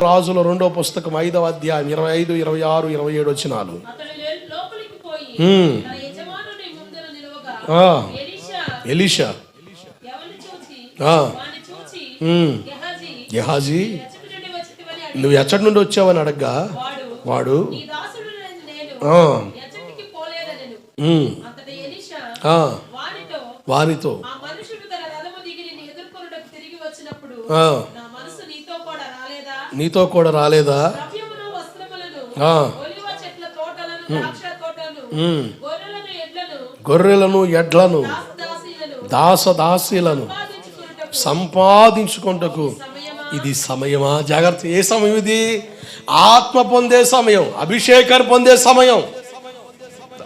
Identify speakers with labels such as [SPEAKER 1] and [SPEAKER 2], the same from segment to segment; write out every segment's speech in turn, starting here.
[SPEAKER 1] రాజుల రెండో పుస్తకం ఐదవ అధ్యాయం ఇరవై ఐదు ఇరవై ఆరు ఇరవై ఏడు వచ్చినాలు ఆ,
[SPEAKER 2] ఎలీషా. గెహాజీ
[SPEAKER 1] నువ్వు ఎచ్చటి నుండి వచ్చావని అడగ్గా?
[SPEAKER 2] వాడు
[SPEAKER 1] ఆ,
[SPEAKER 2] నీతో కూడా రాలేదా. గొర్రెలను ఎడ్లను దాసదాసీలను
[SPEAKER 1] దాస దాసీలను
[SPEAKER 2] సంపాదించుకున్నటకు
[SPEAKER 1] సంపాదించుకుంటకు ఇది సమయమా? జాగ్రత్త ఏ సమయం ఇది? ఆత్మ పొందే సమయం అభిషేకాన్ని పొందే సమయం.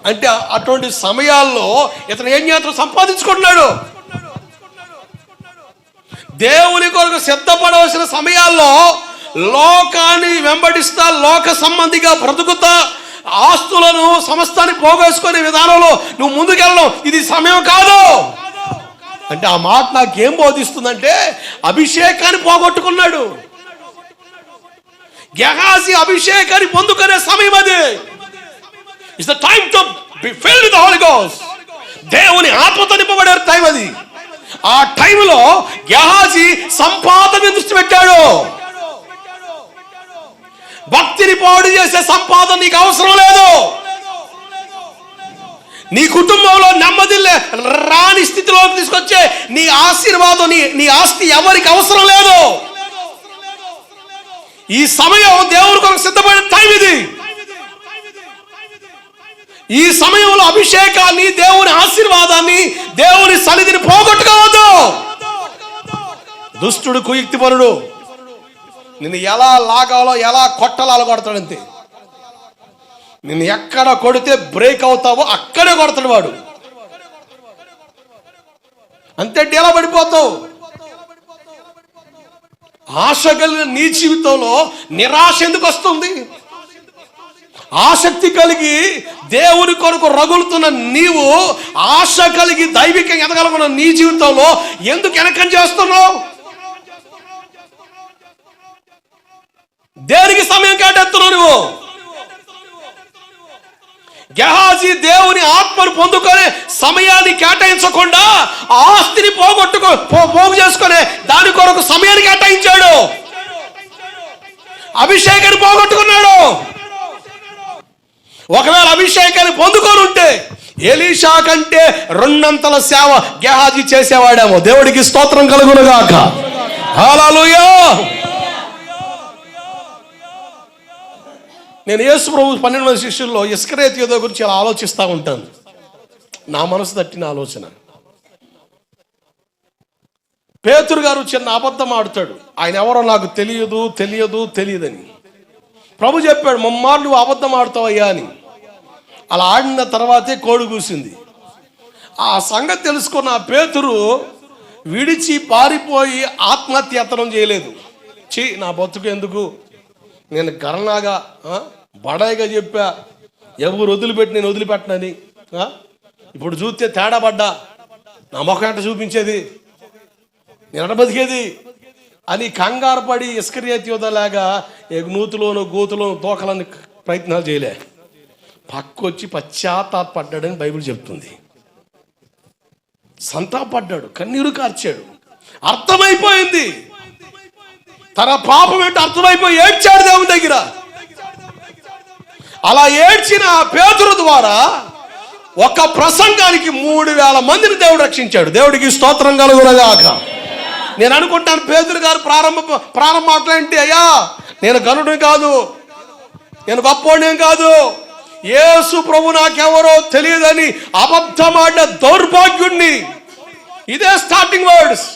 [SPEAKER 1] అంటే అటువంటి సమయాల్లో ఇతను ఏం చేస్తాడు? సంపాదించుకుంటున్నాడు. దేవుని కొరకు సిద్ధపడవలసిన సమయాల్లో లోకాన్ని వెంబడిస్తా లోక సంబంధిగా బ్రతుకుతా ఆస్తులను సమస్తాన్ని పోగేసుకునే విధానంలో నువ్వు ముందుకెళ్ళడం ఇది సమయం కాదు. అంటే ఆ మాట నాకేం బోధిస్తుందంటే అభిషేకాన్ని పోగొట్టుకున్నాడు. గెహాసి అభిషేకాన్ని పొందుకునే సమయం అది. It's the time to be filled with holy goes దేవుని ఆత్మతో నింపబడే టైం అది. ఆ టైంలో గెహాజీ సంపాదన దృష్టి పెట్టాడు. భక్తిని పాడు చేసే సంపాదన నీకు అవసరం లేదు. నీ కుటుంబంలో నెమ్మది రాని స్థితిలోకి తీసుకొచ్చే నీ ఆశీర్వాదం నీ నీ ఆస్తి ఎవరికి అవసరం లేదు. ఈ సమయం దేవుడి కొరకు సిద్ధపడిన టైం ఇది. ఈ సమయంలో అభిషేకాన్ని దేవుని ఆశీర్వాదాన్ని దేవుని సన్నిధిని పోగొట్టుకోవద్దు. దుష్టుడు కుయుక్తిపరుడు నిన్ను ఎలా లాగాలో ఎలా కొట్టాలో కొడతాడంతే నిన్ను ఎక్కడ కొడితే బ్రేక్ అవుతావో అక్కడే కొడతాడు వాడు. అంతే డేలా పడిపోతావు. ఆశ కలిగిన నీ జీవితంలో నిరాశ ఎందుకు వస్తుంది? ఆసక్తి కలిగి దేవుని కొరకు రగులుతున్న నీవు ఆశ కలిగి దైవికంగా ఎదగలుగున్న నీ జీవితంలో ఎందుకు వెనకం చేస్తున్నావు? దేనికి సమయం కేటెత్తున్నావు నువ్వు? గెహాజీ దేవుని ఆత్మను పొందుకొని సమయాన్ని కేటాయించకుండా ఆస్తిని పోగొట్టుకో పోగు చేసుకొని దాని కొరకు సమయాన్ని కేటాయించాడు. అభిషేకాన్ని పోగొట్టుకున్నాడు. ఒకవేళ అభిషేకాన్ని పొందుకొని ఉంటే ఎలీషా కంటే రెండంతల సేవ గెహాజీ చేసేవాడేమో. దేవుడికి స్తోత్రం కలుగునుగాక. హల్లెలూయా! నేను యేసు ప్రభు పన్నెండు మంది శిష్యుల్లో ఇస్కరేత్ యోధ గురించి అలా ఆలోచిస్తూ ఉంటాను. నా మనసు తట్టిన ఆలోచన. పేతురు గారు చిన్న అబద్ధం ఆడుతాడు. ఆయన ఎవరో నాకు తెలియదు తెలియదు తెలియదని. ప్రభు చెప్పాడు మమ్మారు నువ్వు అబద్ధం ఆడుతావయ్యా అని. అలా ఆడిన తర్వాతే కోడి కూసింది. ఆ సంగతి తెలుసుకున్న పేతురు విడిచి పారిపోయి ఆత్మహత్యతనం చేయలేదు. చీ నా బతుకు ఎందుకు? నేను గరణాగా బడాయిగా చెప్పా ఎవరు వదిలిపెట్టి నేను వదిలిపెట్టనని. ఇప్పుడు చూస్తే తేడా పడ్డా. నా ముఖం ఎంట చూపించేది? నేను ఎట బతికేది? అని కంగారు పడి ఇస్కరియత్ నూతులోను గూతులోను తోకలని ప్రయత్నాలు చేయలే. పక్కొచ్చి పశ్చాత్తాపడ్డాడని బైబిల్ చెప్తుంది. సంతాపడ్డాడు కన్నీరు కార్చాడు. అర్థమైపోయింది. తన పాపం ఏంటో అర్థమైపోయి ఏడ్చాడు దేవుని దగ్గర. అలా ఏడ్చిన ఆ పేతురు ద్వారా ఒక ప్రసంగానికి మూడు వేల మందిని దేవుడు రక్షించాడు. దేవుడికి స్తోత్రం కలుగునగాక. నేను అనుకుంటాను పేదరు గారు ప్రారంభ ప్రారంభ మాటలేంటి అయ్యా నేను గనుడిని కాదు. నేను గొప్పోడేం కాదు. ఏసు ప్రభు నాకెవరో తెలియదని అబద్ధమాడిన దౌర్భాగ్యుణ్ణి. ఇదే స్టార్టింగ్ వర్డ్స్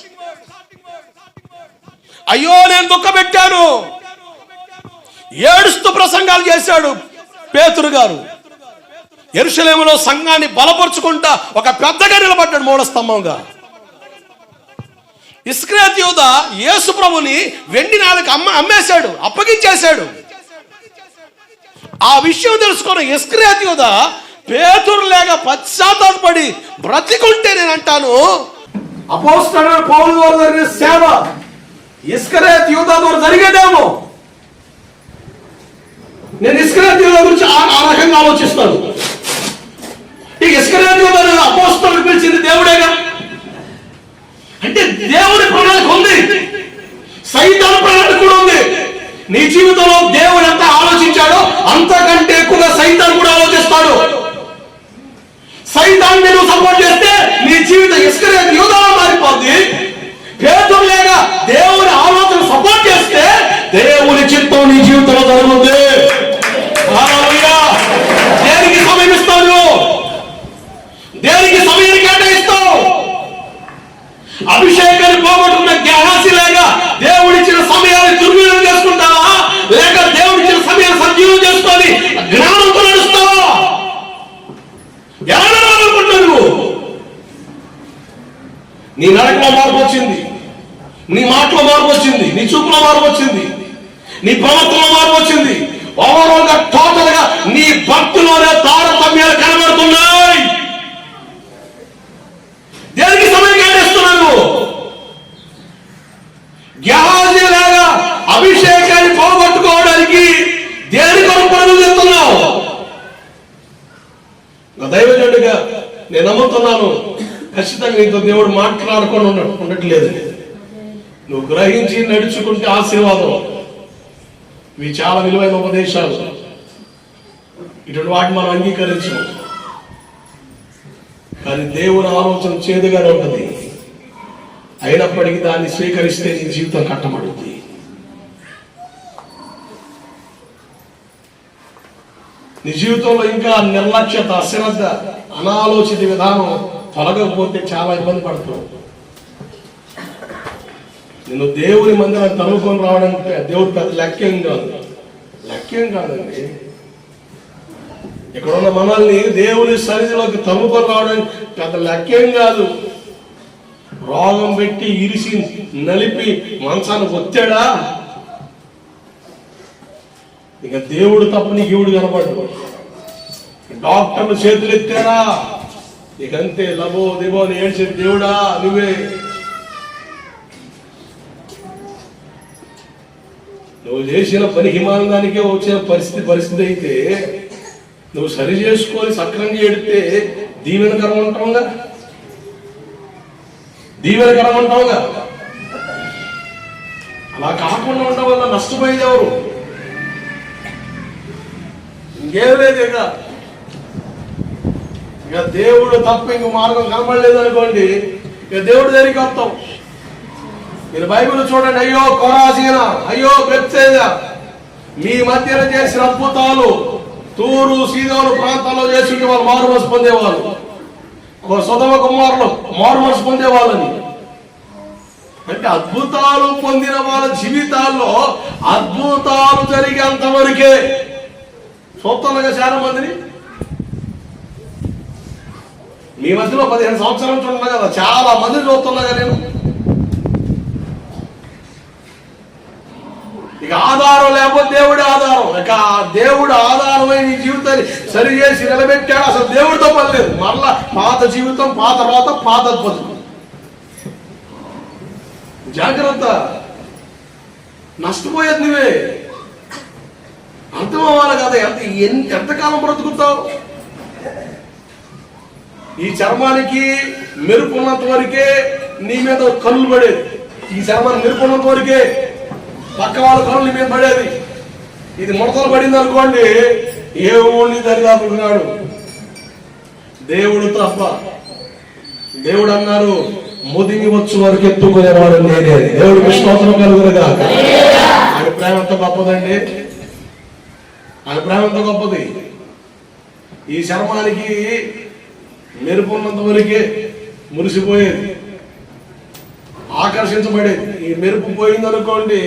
[SPEAKER 1] అయ్యో నేను దుఃఖపెట్టాను ఏడుస్తూ ప్రసంగాలు చేశాడు పేతురు గారు. ఎరుషలేములో సంఘాన్ని బలపరుచుకుంటా ఒక పెద్దగా నిలబడ్డాడు మూల స్తంభంగా. ఇస్క్రేత్ యోధ యేసు ప్రభుని వెండి నాలుగు అమ్మ అమ్మేశాడు అప్పగించేశాడు. ఆ విషయం తెలుసుకున్న ఇస్క్రేత్ యోధ పేతురు లేక పశ్చాత్తాపడి బ్రతికుంటే నేను అంటాను అపోస్తలుడైన పౌలు సేవ ఇస్కరేత్ యూదా ద్వారా జరిగేదేమో? నేను ఇస్కరేతీయుల గురించి ఆ- రకంగా ఆలోచిస్తాను. ఈ ఇస్కరేతీయుల అపోస్తలు పిలిచింది దేవుడేగా? అంటే దేవుడి ప్రణాళిక ఉంది. సైతాన ప్రణాళిక కూడా ఉంది. నీ జీవితంలో దేవుడు ఎంత ఆలోచించాడో అంతకంటే ఎక్కువగా సైతాన్ కూడా ఆలోచిస్తాడు. సైతాన్ని నువ్వు సపోర్ట్ చేస్తే నీ జీవితం ఇసుకరే యూదాలా మారిపోద్ది. పేదలు లేక దేవుని ఆలోచన సపోర్ట్ చేస్తే దేవుని చిత్తం నీ జీవితంలో జరుగుతుంది. దేనికి సమయం ఇస్తాను? దేనికి సమయం కేటాయిస్తావు? అభిషేకాన్ని పోగొట్టుకున్న గ్యాసి లేక దేవుడిచ్చిన సమయాన్ని దుర్వినియోగం చేసుకుంటావా? లేక దేవుడిచ్చిన సమయాన్ని సజీవం చేసుకొని జ్ఞానంతో నడుస్తావా? ఎలా నడవాలనుకుంటున్నావు నీ నడకలో మార్పు వచ్చింది? నీ మాటలో మార్పు వచ్చింది నీ చూపులో మార్పు వచ్చింది నీ ప్రవర్తనలో మార్పు వచ్చింది. ఓవరాల్గా టోటల్గా నీ భక్తిలోనే తారతమ్యాలు కనబడుతున్నాయి. దేనికి సమయం కేటాయిస్తున్నాను గ్యాహాజీ లాగా అభిషేకాన్ని పోగొట్టుకోవడానికి దేని కొరకు పనులు చేస్తున్నావు? నా దైవజనుడిగా నేను నమ్ముతున్నాను ఖచ్చితంగా నీతో దేవుడు మాట్లాడుకొని ఉండ ఉండట్లేదు. నువ్వు గ్రహించి నడుచుకుంటే ఆశీర్వాదం ఇవి చాలా విలువైన ఉపదేశాలు. ఇటువంటి వాటిని మనం అంగీకరించము. కానీ దేవుని ఆలోచన చేదుగానే ఉంటుంది అయినప్పటికీ దాన్ని స్వీకరిస్తే నీ జీవితం కట్టబడుతుంది నీ జీవితంలో ఇంకా నిర్లక్ష్యత అశ్రద్ధ అనాలోచిత విధానం తొలగకపోతే చాలా ఇబ్బంది పడుతున్నావు నిన్ను దేవుని మందిరం తరుముకొని రావడం అంటే దేవుడు పెద్ద లక్ష్యం కాదు. లక్ష్యం కాదండి. ఇక్కడ ఉన్న మనల్ని దేవుని సన్నిధిలోకి తరుముకొని రావడం పెద్ద లక్ష్యం కాదు. రోగం పెట్టి ఇరిసి నలిపి మంచాన్ని ఒత్తాడా? ఇక దేవుడు తప్ప నీకు ఎవడు డాక్టర్లు చేతులు ఎత్తారా ఇక అంతే లబో దిబో అని ఏడ్చే దేవుడా? నువ్వే. నువ్వు చేసిన పని హిమానందానికే వచ్చిన పరిస్థితి పరిస్థితి అయితే నువ్వు సరి చేసుకొని సక్రంగా ఎడితే దీవెనకరం అంటావుగా? దీవెనకరం అంటావుగా? అలా కాకుండా ఉండడం వల్ల నష్టపోయేది ఎవరు? ఇంకేం లేదు ఇక. ఇక దేవుడు తప్ప ఇంక మార్గం కనబడలేదు అనుకోండి ఇక దేవుడు దగ్గరికి వస్తాం. మీరు బైబిల్ చూడండి అయ్యో కొరాసీన అయ్యో బెత్సేద మీ మధ్యన చేసిన అద్భుతాలు తూరు సీదోలు ప్రాంతాల్లో చేసి వాళ్ళు మారుమనసు పొందేవాళ్ళు. సుధమ కుమారులు మారుమనసు పొందేవాళ్ళని. అంటే అద్భుతాలు పొందిన వాళ్ళ జీవితాల్లో అద్భుతాలు జరిగేంత వరకే. చూస్తున్నాగా చాలా మందిని. మీ మధ్యలో పదిహేను సంవత్సరాలు చూడన్నా కదా చాలా మంది చూస్తున్నాగా నేను. ఇక ఆధారం లేకపోతే దేవుడి ఆధారం. ఇక ఆ దేవుడు ఆధారమై నీ జీవితాన్ని సరి చేసి నిలబెట్టాడు. అసలు దేవుడితో పని లేదు. మరలా పాత జీవితం పాత రాత పాత బతుకు జాగ్రత్త. నష్టపోయేది నువ్వే. అర్థం అవ్వాలి కదా ఎంత ఎన్- ఎంతకాలం బ్రతుకుతావు? ఈ చర్మానికి మెరుపున్నంత వరకే నీ మీద కళ్ళు పడేది. ఈ చర్మాన్ని మెరుపున్నంత వరకే పక్క వాళ్ళ కళ్ళు మీద పడేది. ఇది ముడతలు పడింది అనుకోండి ఏ ఊళ్ళని దరిదాపుకున్నాడు దేవుడు తప్ప. దేవుడు అన్నారు ముదిమి వచ్చు వరకు ఎత్తుకునేవాడు నేనే. దేవుడు విశ్వాసం కలుగురుగా ఆయన ప్రేమ ఎంత గొప్పదండి? ఆయన ప్రేమ ఎంత గొప్పది? ఈ చర్మానికి మెరుపున్నంత వరకే మురిసిపోయేది. ఆకర్షించబడేది ఈ మెరుపు పోయింది అనుకోండి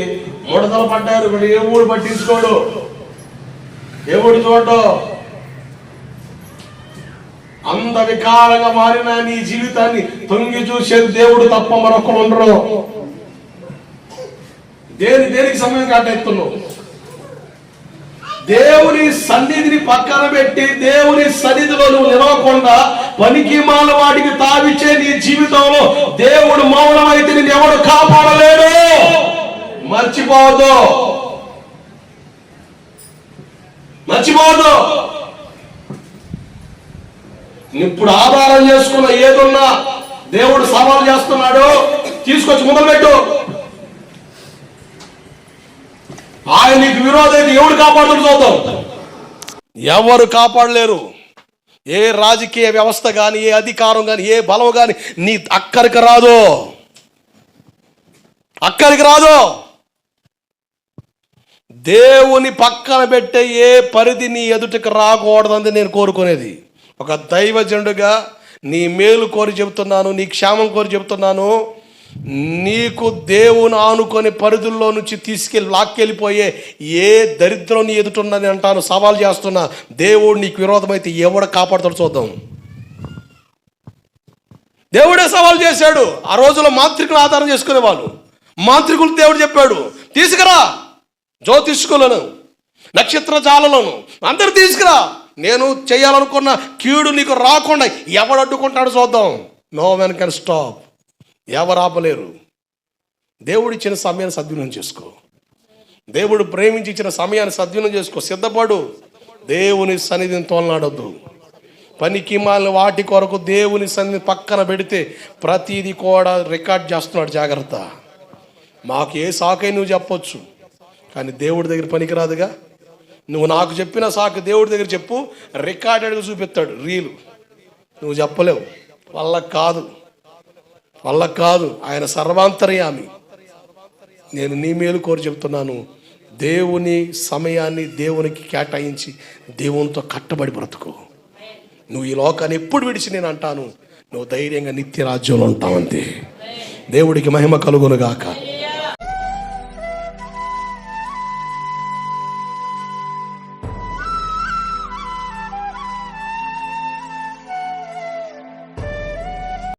[SPEAKER 1] ముడతలు పడ్డారు ఇప్పుడు ఏ ఊడు పట్టించుకోడు? ఏ ఊడు చూడడు? అంత వికారంగా మారిన నీ జీవితాన్ని తొంగి చూసేది దేవుడు తప్ప మరొకరు ఉండరు దేని దేనికి సమయం కాటెత్తున్నావు దేవుని సన్నిధిని పక్కన పెట్టి దేవుని సన్నిధిలో నువ్వు నిలవకుండా పనికి మాల వాడికి తావిచ్చే నీ జీవితంలో దేవుడు మౌనమైతే నేను ఎవడు కాపాడలేడు? మర్చిపోదు మర్చిపోదు ఇప్పుడు ఆధారం చేసుకున్న ఏదున్నా దేవుడు సవాల్ చేస్తున్నాడు. తీసుకొచ్చి ముందు ఆయన నీకు విరోధైతే ఎవడు కాపాడుతుంది చూద్దాం. ఎవరు కాపాడలేరు? ఏ రాజకీయ వ్యవస్థ కానీ ఏ అధికారం కానీ ఏ బలం కానీ నీ అక్కడికి రాదు. అక్కడికి రాదు. దేవుని పక్కన పెట్టే ఏ పరిధి నీ ఎదుటికి రాకూడదని నేను కోరుకునేది. ఒక దైవజనుడిగా నీ మేలు కోరి చెబుతున్నాను నీ క్షేమం కోరి చెబుతున్నాను నీకు దేవుని ఆనుకొని పరిధుల్లో నుంచి తీసుకెళ్ళి లాక్కెళ్ళిపోయే ఏ దరిద్రం నీ ఎదుటున్నది అంటాను సవాల్ చేస్తున్నా దేవుడు నీకు విరోధమైతే ఎవడ కాపాడుతాడు చూద్దాం. దేవుడే సవాల్ చేశాడు. ఆ రోజుల్లో మాంత్రికులు ఆధారం చేసుకునే వాళ్ళు మాంత్రికులు దేవుడు చెప్పాడు తీసుకురా జ్యోతిష్కులను నక్షత్ర జాలలను అందరు తీసుకురా. నేను చేయాలనుకున్న కీడు నీకు రాకుండా ఎవడు అడ్డుకుంటాడు చూద్దాం. No one can stop. ఎవరు ఆపలేరు దేవుడు ఇచ్చిన సమయాన్ని సద్వినియోగం చేసుకో. దేవుడు ప్రేమించి ఇచ్చిన సమయాన్ని సద్వినియోగం చేసుకో. సిద్ధపడు. దేవుని సన్నిధిని తోలనాడొద్దు. పనికి మాలిన వాటి కొరకు దేవుని సన్నిధి పక్కన పెడితే ప్రతిదీ కూడా రికార్డ్ చేస్తున్నాడు జాగ్రత్త. మాకు ఏ సాకై నువ్వు చెప్పొచ్చు. కానీ దేవుడి దగ్గర పనికిరాదుగా. నువ్వు నాకు చెప్పిన సాకు దేవుడి దగ్గర చెప్పు. రికార్డెడ్గా చూపిస్తాడు. రీలు. నువ్వు చెప్పలేవు. వల్ల కాదు. వల్ల కాదు ఆయన సర్వాంతర్యామి. నేను నీ మేలు కోరి చెబుతున్నాను. దేవుని సమయాన్ని దేవునికి కేటాయించి దేవునితో కట్టబడి బ్రతుకు. నువ్వు ఈ లోకాన్ని ఎప్పుడు విడిచి నేను అంటాను? నువ్వు ధైర్యంగా నిత్య రాజ్యంలో ఉంటావంతే. దేవుడికి మహిమ కలుగునుగాక.